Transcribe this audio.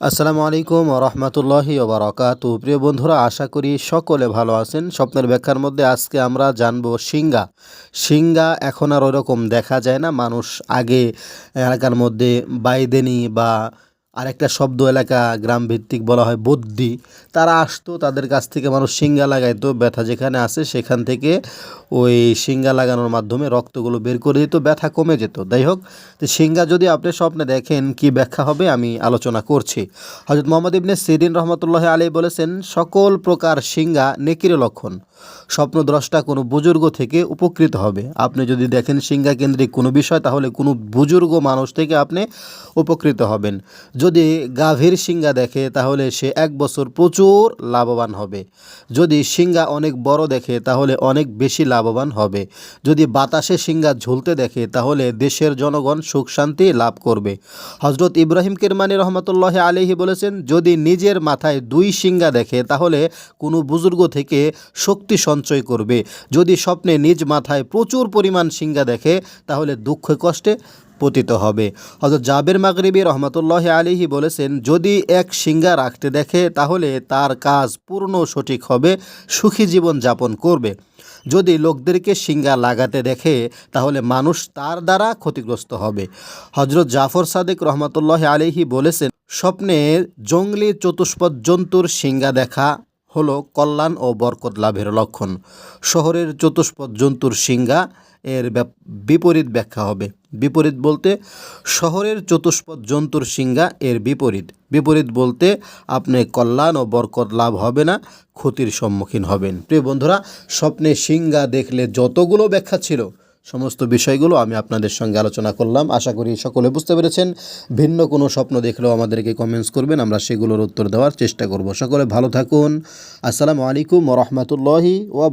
আসসালামু আলাইকুম রহমতুল্লাহি ওবরাকাত প্রিয় বন্ধুরা, আশা করি সকলে ভালো আছেন। স্বপ্নের ব্যাখ্যার মধ্যে আজকে আমরা জানব সিঙ্গা সিঙ্গা এখন আর ওরকম দেখা যায় না। মানুষ আগে এলাকার মধ্যে বাইদেনি বা আরেকটা শব্দ এলাকা গ্রাম ভিত্তিক বলা হয় বুদ্ধি। তারা আসতো, তাদের কাছ থেকে মানুষ সিঙ্গা লাগাইতো, ব্যথা যেখানে আসে সেখান থেকে ওই সিঙ্গা লাগানোর মাধ্যমে রক্তগুলো বের করে দিত, ব্যথা কমে যেত। যাই হোক, তো সিঙ্গা যদি আপনি স্বপ্নে দেখেন কি ব্যাখ্যা হবে, আমি আলোচনা করছি। হজরত মোহাম্মদ ইবনে সিরিন রহমতুল্লাহ আলী বলেছেন, সকল প্রকার সিঙ্গা নেকির লক্ষণ। স্বপ্নদ্রষ্টা কোনো বুজুর্গ থেকে উপকৃত হবে। আপনি যদি দেখেন সিঙ্গা কেন্দ্রিক কোনো বিষয়, তাহলে কোনো বুজুর্গ মানুষ থেকে আপনি উপকৃত হবেন। যদি গাভীর সিঙ্গা দেখে, তাহলে সে এক বছর প্রচুর লাভবান হবে। যদি সিঙ্গা অনেক বড় দেখে, তাহলে অনেক বেশি লাভবান হবে। যদি বাতাসে সিঙ্গা ঝুলতে দেখে, তাহলে দেশের জনগণ সুখ শান্তি লাভ করবে। হজরত ইব্রাহিম কিরমানি রহমতুল্লাহ আলিহি বলেছেন, যদি নিজের মাথায় দুই সিঙ্গা দেখে, তাহলে কোনো বুজুর্গ থেকে শক্তি সঞ্চয় করবে। যদি স্বপ্নে নিজ মাথায় প্রচুর পরিমাণ সিঙ্গা দেখে, তাহলে দুঃখ কষ্টে পতিত হবে। হজরত জাবের মাগরিবি রহমতুল্লাহ আলিহি বলেছেন, যদি এক সিঙ্গা রাখতে দেখে, তাহলে তার কাজ পূর্ণ সঠিক হবে, সুখী জীবন যাপন করবে। যদি লোকদেরকে সিঙ্গা লাগাতে দেখে, তাহলে মানুষ তার দ্বারা ক্ষতিগ্রস্ত হবে। হজরত জাফর সাদেক রহমতুল্লাহ আলিহি বলেছেন, স্বপ্নে জঙ্গলি চতুষ্পদ জন্তুর সিঙ্গা দেখা হলো কল্যাণ ও বরকত লাভের লক্ষণ। শহরের চতুষ্পদ জন্তুর সিঙ্গা এর বিপরীত ব্যাখ্যা হবে। বিপরীত বলতে, শহরের চতুষ্পদ জন্তুর সিঙ্গা এর বিপরীত। বিপরীত বলতে, আপনি কল্যাণ ও বরকত লাভ হবে না, ক্ষতির সম্মুখীন হবেন। প্রিয় বন্ধুরা, স্বপ্নে সিঙ্গা দেখলে যতগুলো ব্যাখ্যা ছিল সমস্ত বিষয়গুলো আমি আপনাদের সঙ্গে আলোচনা করলাম। আশা করি সকলে বুঝতে পেরেছেন। ভিন্ন কোনো স্বপ্ন দেখলেও আমাদেরকে কমেন্টস করবেন, আমরা সেগুলোর উত্তর দেওয়ার চেষ্টা করব। সকলে ভালো থাকুন। আসসালামু আলাইকুম রহমতুল্লাহি ওয়া